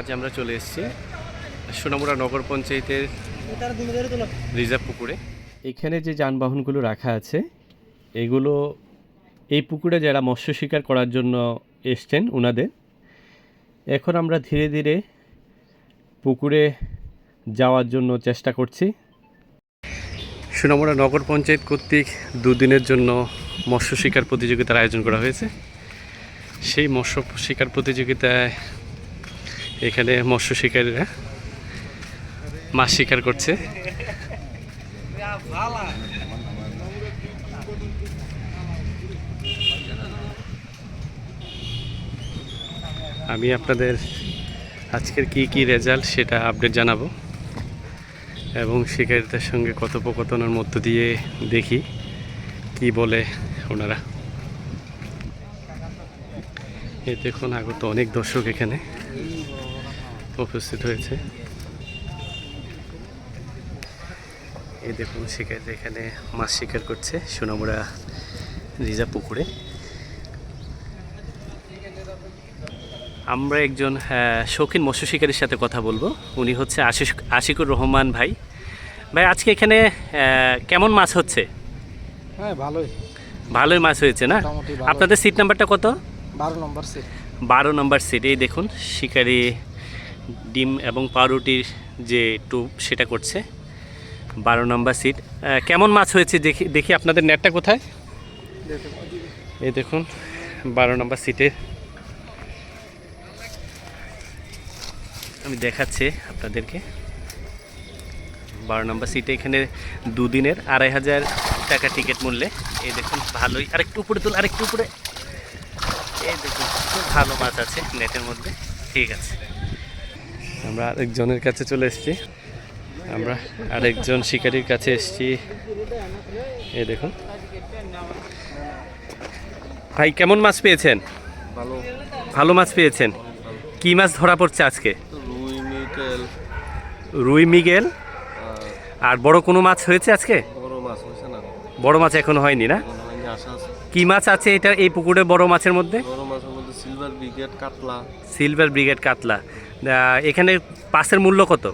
আজ আমরা চলে এসেছি সোনামুড়া নগর পঞ্চায়েতের রিজার্ভ পুকুরে। এখানে যে যানবাহনগুলো রাখা আছে, এগুলো এই পুকুরে যারা মৎস্য শিকার করার জন্য এসছেন ওনাদের এখন আমরা ধীরে ধীরে পুকুরে যাওয়ার জন্য চেষ্টা করছি। সোনামুড়া নগর পঞ্চায়েত কর্তৃক দুদিনের জন্য মৎস্য শিকার প্রতিযোগিতার আয়োজন করা হয়েছে। সেই মৎস্য শিকার প্রতিযোগিতায় এখানে মৎস্য শিকারীরা মাছ শিকার করছে। আমি আপনাদের আজকের কি কি রেজাল্ট সেটা আপডেট জানাব এবং শিকারীদের সঙ্গে কথোপকথনের মধ্য দিয়ে দেখি কি বলে ওনারা। এ দেখুন আগত অনেক দর্শক এখানে। উপস্থিত হয়েছে। এ দেখুন শিকারীরা এখানে মাছ শিকার করছে সোনামুড়া রিজার্ভ পুকুরে। আমরা একজন শৌখিন মৎস্য শিকারীর সাথে কথা বলব। উনি হচ্ছে আশিস আশিকুর রহমান ভাই। ভাই আজকে এখানে কেমন মাছ হচ্ছে? হ্যাঁ ভালোই। ভালোই মাছ হয়েছে না? আপনাদের সিট নাম্বারটা কত? বারো নম্বর সিট বারো নম্বর সিটে দেখুন শিকারি ডিম এবং পাউরুটির যে টুপ সেটা করছে। বারো নম্বর সিট কেমন মাছ হয়েছে দেখি দেখি আপনাদের নেটটা কোথায়? এই দেখুন, বারো নম্বর সিটে আমি দেখাচ্ছি আপনাদেরকে। বারো নম্বর সিটে এখানে দুদিনের আড়াই হাজার টাকা টিকিট মূল্যে। এই দেখুন, ভালোই। আরেকটু উপরে তুল, আরেকটু উপরে। এই দেখুন, খুব ভালো মাছ আছে নেটের মধ্যে। ঠিক আছে। আমরা আরেকজনের কাছে চলে এসেছি। আমরা আরেকজন শিকারীর কাছে এসেছি। এ দেখুন। ভাই কেমন মাছ পেয়েছেন? ভালো। মাছ পেয়েছেন? কি মাছ ধরা পড়ছে আজকে? রুই মিগেল। আর বড় কোনো মাছ হয়েছে আজকে? বড় মাছ এখনও হয়নি না? কি মাছ আছে এটা এই পুকুরে বড় মাছের মধ্যে? সিলভার ব্রিগেড কাতলা। সিলভার ব্রিগেড কাতলা। এখানে পাসের মূল্য কত?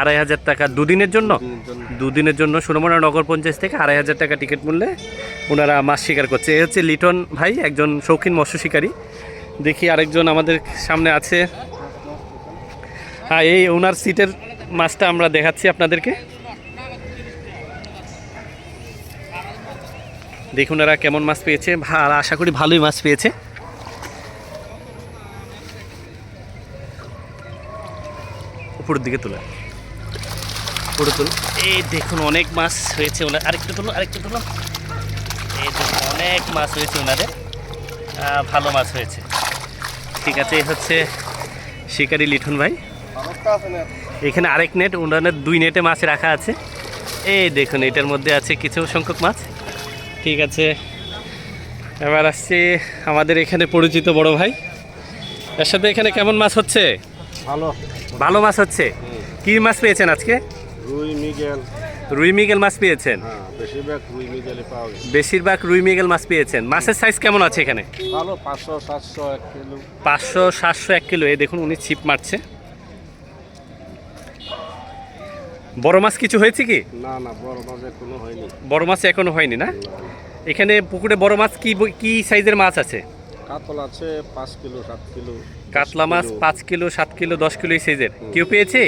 আড়াই হাজার টাকা। দুদিনের জন্য? দিনের জন্য। দুদিনের জন্য সুরমনা নগর পঞ্চায়েত থেকে আড়াই হাজার টাকা টিকিট মূল্যে ওনারা মাছ শিকার করছে। এ হচ্ছে লিটন ভাই একজন শৌখিন মৎস্য শিকারী। দেখি আরেকজন আমাদের সামনে আছে। হ্যাঁ এই ওনার সিটের মাছটা আমরা দেখাচ্ছি আপনাদেরকে। দেখুন ওরা কেমন মাছ পেয়েছে। আশা করি ভালোই মাছ পেয়েছে। উপরের দিকে তোলা। উপরে তুলো। এই দেখুন অনেক মাছ হয়েছে ওনার আরেকটু তুলো আরেকটু তুলো এই দেখুন অনেক মাছ হয়েছে ওনাদের। ভালো মাছ হয়েছে। ঠিক আছে এই হচ্ছে শিকারি লিঠুন ভাই। এখানে আরেক নেট ওনাদের দুই নেটে মাছ রাখা আছে। এই দেখুন এটার মধ্যে আছে কিছু সংখ্যক মাছ। ঠিক আছে এবার আসছে আমাদের এখানে পরিচিত বড় ভাই। এর সাথে এখানে কেমন মাছ হচ্ছে? ভালো। ভালো মাছ হচ্ছে। কি মাছ পেয়েছেন আজকে? রুই মিগেল। রুই মিগেল মাছ পেয়েছেন। হ্যাঁ বেশিরভাগ রুই মিগেলে পাওয়া বেশিরভাগ রুই মিগেল মাছ পেয়েছেন। মাছের সাইজ কেমন আছে এখানে? ভালো পাঁচশো সাতশো এক কিলো। পাঁচশো সাতশো এক কিলো। এই দেখুন উনি ছিপ মারছে। বড় মাছ কিছু হয়েছে কি? না না বড় মাছ কোনো হয়নি। বড় মাছ এখনও হয়নি না? এখানে পুকুরে বড় মাছ কি কি সাইজের মাছ আছে? কাতল আছে পাঁচ কিলো সাত কিলো। কাতলা মাছ পাঁচ কিলো সাত কিলো দশ কিলো এই সাইজের কেউ পেয়েছে?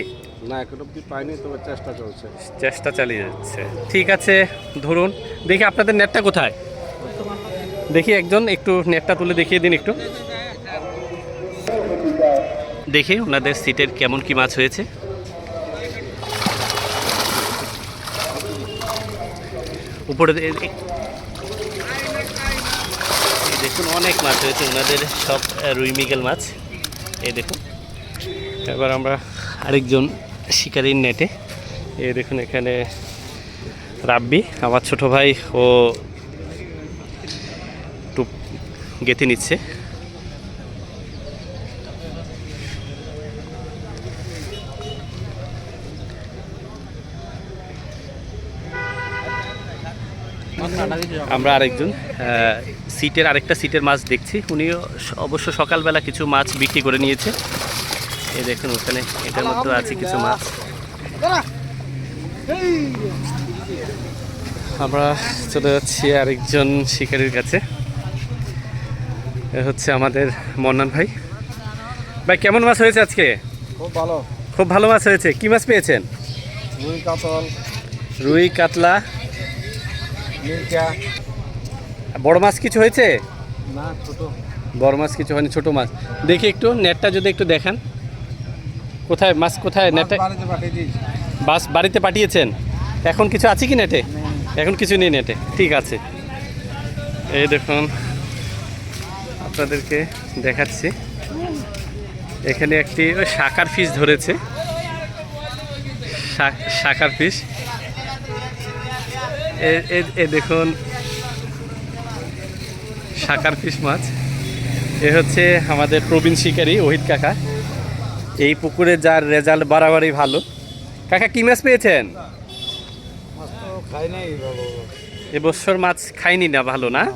না এখন অব্দি পাইনি তবে চেষ্টা চলছে। চেষ্টা চালিয়ে যাচ্ছে। ঠিক আছে ধরুন। দেখি আপনাদের নেটটা কোথায়? দেখি একজন একটু নেটটা তুলে দেখিয়ে দিন একটু। দেখি ওনাদের সিটের কেমন কি মাছ হয়েছে। উপরে দেখুন অনেক মাছ হয়েছে। ওনাদের সব রুই মিগেল মাছ। এই দেখুন। এবার আমরা আরেকজন শিকারির নেটে। এ দেখুন এখানে রাব্বি, আমার ছোট ভাই ও টুপ গেঁথে নিচ্ছে। আমরা আরেকজন সিটের আরেকটা সিটের মাছ দেখছি। উনিও অবশ্য সকালবেলা কিছু মাছ বিক্রি করে নিয়েছে। এ দেখুন ওখানে এটার মধ্যে আছে কিছু মাছ। আমরা চলে যাচ্ছি আরেকজন শিকারীর কাছে। এ হচ্ছে আমাদের মন্নান ভাই। ভাই কেমন মাছ হয়েছে আজকে? খুব ভালো। খুব ভালো মাছ হয়েছে। কি মাছ পেয়েছেন? রুই কাতল। রুই কাতলা। বড় মাছ কিছু হয়েছে? না ছোট। বড় মাছ কিছু হয়নি ছোট মাছ। দেখি একটু নেটটা যদি একটু দেখান। কোথায় মাছ কোথায় নেটটা দিস বাস বাড়িতে পাঠিয়েছেন? এখন কিছু আছে কি নেটে? এখন কিছু নেই নেটে ঠিক আছে। এই দেখুন আপনাদেরকে দেখাচ্ছি। এখানে একটি ওই শাকার ফিশ ধরেছে। শাকার ফিশ এ- দেখুন শাকার ফিশ মাছ। এ হচ্ছে আমাদের প্রবীণ শিকারী ওহিত কাকা। এই পুকুরে যার রেজাল্ট বাড়াবাড়ি ভালো। কাকা কি মাছ পেয়েছেন? এবছর মাছ খাইনি না ভালো না?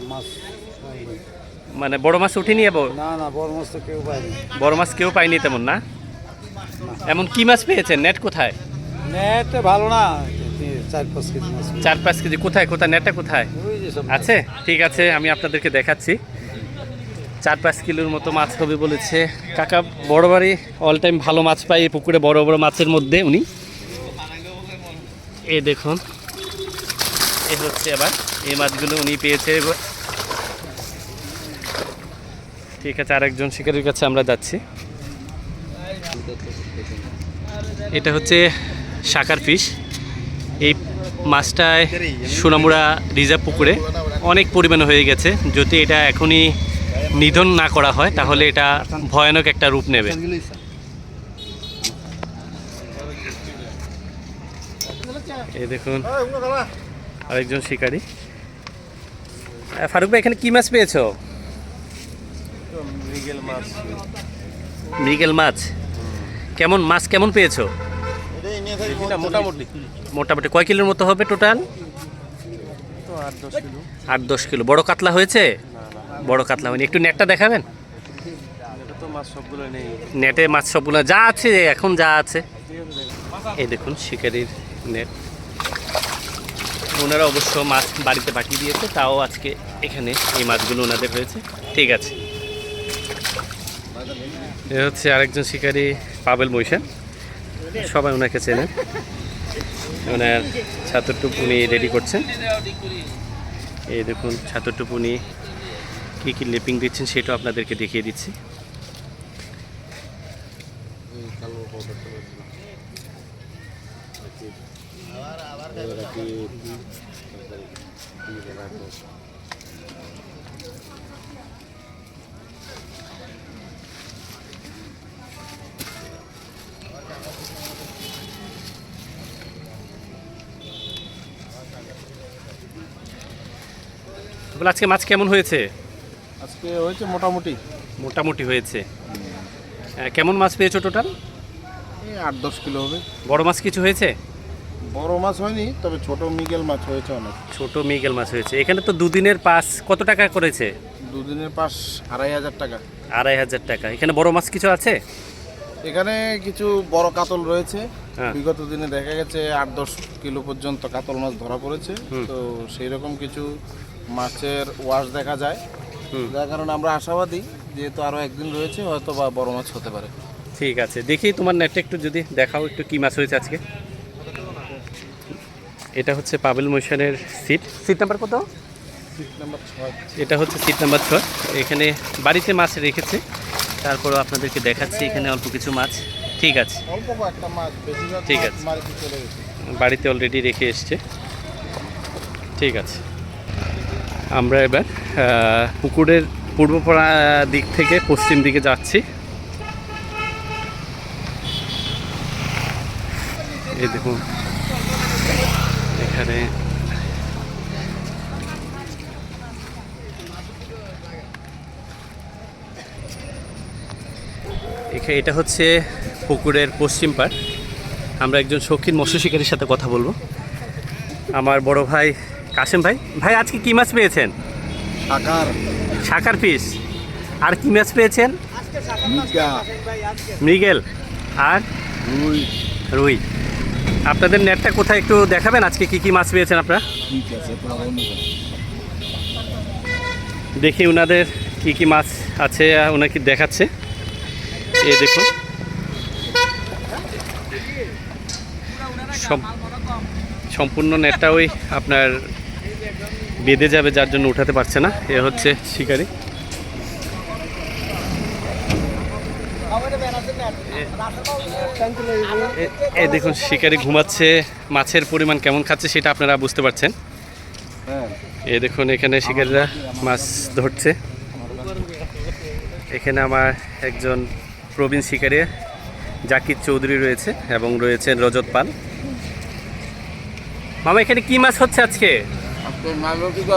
মানে বড় মাছ উঠিনি এবার না না বড় মাছ কেউ পায়নি। বড় মাছ কেউ পাইনি তেমন না? এমন কি মাছ পেয়েছেন? নেট কোথায়? নেট ভালো না। চার পাঁচ কেজি কোথায় কোথায় নেটটা কোথায়? আছে? ঠিক আছে আমি আপনাদেরকে দেখাচ্ছি। চার পাঁচ কিলোর মতো মাছ হবে বলেছে। কাকা বড় বাড়ি অল টাইম ভালো মাছ পাই এই পুকুরে বড় বড় মাছের মধ্যে উনি। এ দেখুন এ হচ্ছে আবার এই মাছগুলো উনি পেয়েছে। ঠিক আছে আরেকজন শিকারীর কাছে আমরা যাচ্ছি। এটা হচ্ছে শাকার ফিশ মাছটায় সোনামুড়া রিজার্ভ পুকুরে অনেক পরিমাণে হয়ে গেছে। যদি এটা এখনই নিধন না করা হয় তাহলে এটা ভয়ানক একটা রূপ নেবে। এই দেখুন আরেকজন শিকারী। ফারুক ভাই এখানে কি মাছ পেয়েছ? মৃগেল মাছ। মৃগেল মাছ। কেমন মাছ কেমন পেয়েছ? মোটামুটি। মোটামুটি কয় কিলোর মতো হবে টোটাল? আট দশ কিলো। বড় কাতলা হয়েছে? বড় কাতলা হয়নি একটু নেটটা দেখাবেন? নেটে মাছ সবগুলো যা আছে এখন যা আছে। এই দেখুন শিকারির নেট। ওনারা অবশ্য মাছ বাড়িতে পাঠিয়ে দিয়েছে তাও আজকে এখানে এই মাছগুলো ওনাদের হয়েছে। ঠিক আছে। এ হচ্ছে আরেকজন শিকারী পাবেল বৈশাখ সবাই ওনাকে চেনেন। ওনার ছাতুরটুপ উনি রেডি করছেন এই দেখুন ছাতুরটুপ উনি কী কী লিপিং দিচ্ছেন সেটাও আপনাদেরকে দেখিয়ে দিচ্ছি। কালো পাউডারটা বলে আজকে মাছ কেমন হয়েছে? আজকে হয়েছে মোটামুটি। মোটামুটি হয়েছে। কেমন মাছ পেয়েছ টোটাল এই আট দশ কিলো হবে। বড় মাছ কিছু হয়েছে? বড় মাছ হয়নি তবে ছোট মিগেল মাছ হয়েছে অনেক। ছোট মিগেল মাছ হয়েছে। এখানে তো দুদিনের পাস কত টাকা করেছে? দুদিনের পাস আড়াই হাজার টাকা। আড়াই হাজার টাকা। এখানে বড় মাছ কিছু আছে? এখানে কিছু বড় কাতল রয়েছে। হ্যাঁ। বিগত দিনে দেখা গেছে আট দশ কিলো পর্যন্ত কাতল মাছ ধরা পড়েছে। তো সেই রকম কিছু মাছের ওয়াশ দেখা যায়। যার কারণে আমরা আশাবাদী যেহেতু আরও একদিন রয়েছে হয়তো বা বড় মাছ হতে পারে। ঠিক আছে দেখি তোমার নেটটা একটু যদি দেখাও একটু কী মাছ হয়েছে আজকে। এটা হচ্ছে পাবেল মৈশানের সিট সিট নাম্বার কত? এটা হচ্ছে সিট নাম্বার ছয়। এখানে বাড়িতে মাছ রেখেছে। তারপরও আপনাদেরকে দেখাচ্ছি এখানে অল্প কিছু মাছ। ঠিক আছে। ঠিক আছে। বাড়িতে অলরেডি রেখে এসছে। ঠিক আছে। আমরা এবার পুকুরের পূর্বপাড়া দিক থেকে পশ্চিম দিকে যাচ্ছি। এই দেখুন, এখানে এখানে এটা হচ্ছে পুকুরের পশ্চিম পাড়। আমরা একজন শৌখিন মৎস্য শিকারীর সাথে কথা বলব। আমার বড় ভাই কাশেম ভাই ভাই আজকে কি মাছ পেয়েছেন? আকার শাকার পিস। আর কি মাছ পেয়েছেন? মিগা। মৃগেল। আর? রুই। রুই। আপনাদের নেটটা কোথায় একটু দেখাবেন? আজকে কি কি মাছ পেয়েছেন আপনারা? ঠিক আছে তোমার দেখি ওনাদের কি কি মাছ আছে ওনাকে দেখাচ্ছে। এই দেখুন। সম- সম্পূর্ণ নেটটা ওই আপনার বেঁধে যাবে, যার জন্য উঠাতে পারছে না। এ হচ্ছে শিকারি। এ- দেখুন, শিকারি ঘুমাচ্ছে। মাছের পরিমাণ কেমন খাচ্ছে সেটা আপনারা বুঝতে পারছেন। এ দেখুন, এখানে শিকারিরা মাছ ধরছে। এখানে আমার একজন প্রবীণ শিকারি, জাকির চৌধুরী রয়েছে এবং রয়েছেন রজত পাল। মামা, এখানে কি মাছ হচ্ছে আজকে?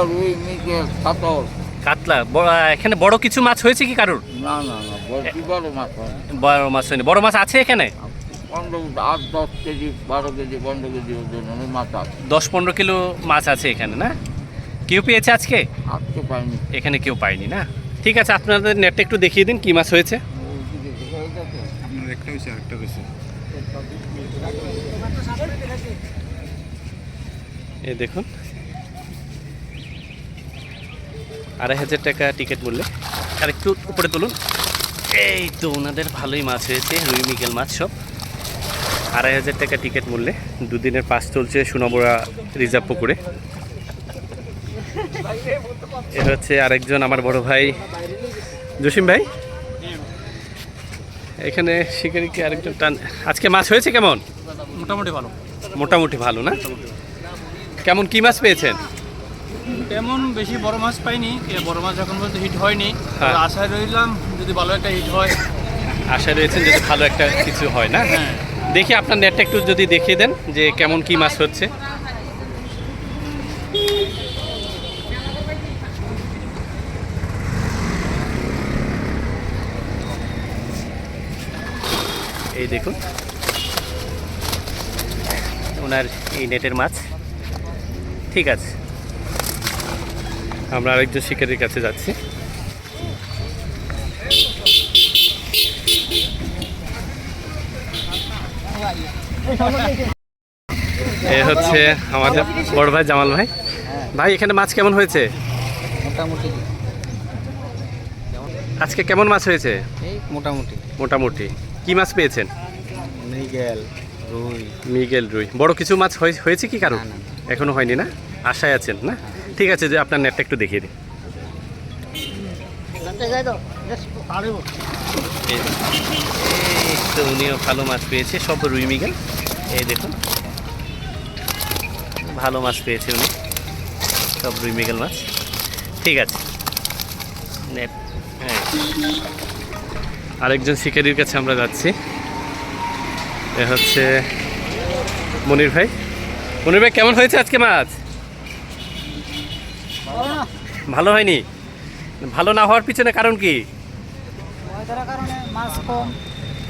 রুই কাতল। কাতলা। এখানে বড় কিছু মাছ হয়েছে কি কারোর? না না না বড় মাছ বড় মাছ হয়নি। বড় মাছ আছে এখানে? আট দশ কেজি বারো কেজি পনেরো কেজি ওজন মাছ আছে। দশ পনেরো কিলো মাছ আছে এখানে না? কেউ পেয়েছে আজকে? আজকে পাইনি এখানে কেউ পায়নি না? ঠিক আছে আপনাদের নেটটা একটু দেখিয়ে দিন কি মাছ হয়েছে। একটা হয়েছে আরেকটা হয়েছে এই দেখুন। আড়াই হাজার টাকা টিকিট মূল্যে। আর একটু উপরে তুলুন। এই তো ওনাদের ভালোই মাছ হয়েছে রুই মিগেল মাছ সব। আড়াই হাজার টাকা টিকিট মূল্যে। দুদিনের পাস চলছে সোনাবড়া রিজার্ভ পুকুরে। এ হচ্ছে আরেকজন আমার বড় ভাই। জসিম ভাই? এখানে শিকারিকে আরেকজন টান আজকে মাছ হয়েছে কেমন? মোটামুটি ভালো। মোটামুটি ভালো না? কেমন কি মাছ পেয়েছেন? তেমন বেশি বড় মাছ পাইনি বড় মাছ এখন পর্যন্ত হিট হয়নি। হ্যাঁ। আশায় রইলাম যদি ভালো একটা হিট হয়। আশায় রয়েছেন যদি ভালো একটা কিছু হয় না? হ্যাঁ। দেখি আপনার নেটটা একটু যদি দেখিয়ে দেন যে কেমন কি মাছ হচ্ছে। এই দেখুন। ওনার এই নেটের মাছ। ঠিক আছে। আমরা আরেকজন শিকারীর কাছে যাচ্ছি। এ হচ্ছে আমাদের বড় ভাই জামাল ভাই। ভাই এখানে মাছ কেমন হয়েছে? মোটামুটি। আজকে কেমন মাছ হয়েছে? মোটামুটি। মোটামুটি। কি মাছ পেয়েছেন? মৃগেল রুই। মিগেল রুই। বড় কিছু মাছ হয়ে- হয়েছে কি কারণ। এখনও হয়নি না? আশায় আছেন না? ঠিক আছে যে আপনার নেটটা একটু দেখিয়ে এই তো উনিও ভালো মাছ পেয়েছে সব রুই মিগেল। এই দেখুন। ভালো মাছ পেয়েছে উনি। সব রুই মিগেল মাছ। ঠিক আছে। নেট হ্যাঁ আরেকজন শিকারির কাছে আমরা যাচ্ছি। এ হচ্ছে মনির ভাই। মনির ভাই কেমন হয়েছে আজকে মাছ? ভালো হয়নি? ভালো না হওয়ার পিছনে কারণ কি? কারণে মাছ কম।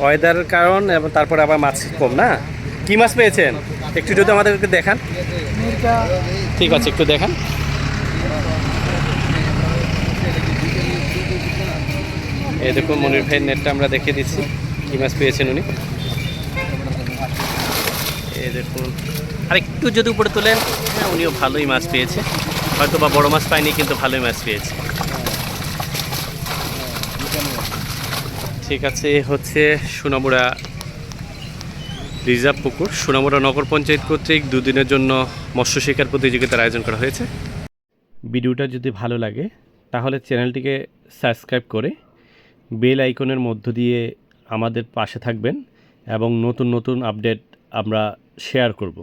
ওয়েদারের কারণ এবং তারপরে আবার মাছ কম না? কি মাছ পেয়েছেন? একটু যদি আমাদেরকে দেখান। ঠিক আছে একটু দেখান। এই দেখুন মনির ভাইয়ের নেটটা আমরা দেখিয়ে দিচ্ছি। কি মাছ পেয়েছেন উনি? এই দেখুন। আর একটু যদি উপরে তোলেন হ্যাঁ উনিও ভালোই মাছ পেয়েছে। হয়তো বা বড় মাছ পাইনি, কিন্তু ভালোই মাছ পেয়েছি। ঠিক আছে হচ্ছে সোনামুড়া রিজার্ভ পুকুর। সোনামুড়া নগর পঞ্চায়েত কর্তৃক দুদিনের জন্য মৎস্য শিকার প্রতিযোগিতার আয়োজন করা হয়েছে। ভিডিওটা যদি ভালো লাগে, তাহলে চ্যানেলটিকে সাবস্ক্রাইব করে বেল আইকনের মধ্য দিয়ে আমাদের পাশে থাকবেন এবং নতুন নতুন আপডেট আমরা শেয়ার করব।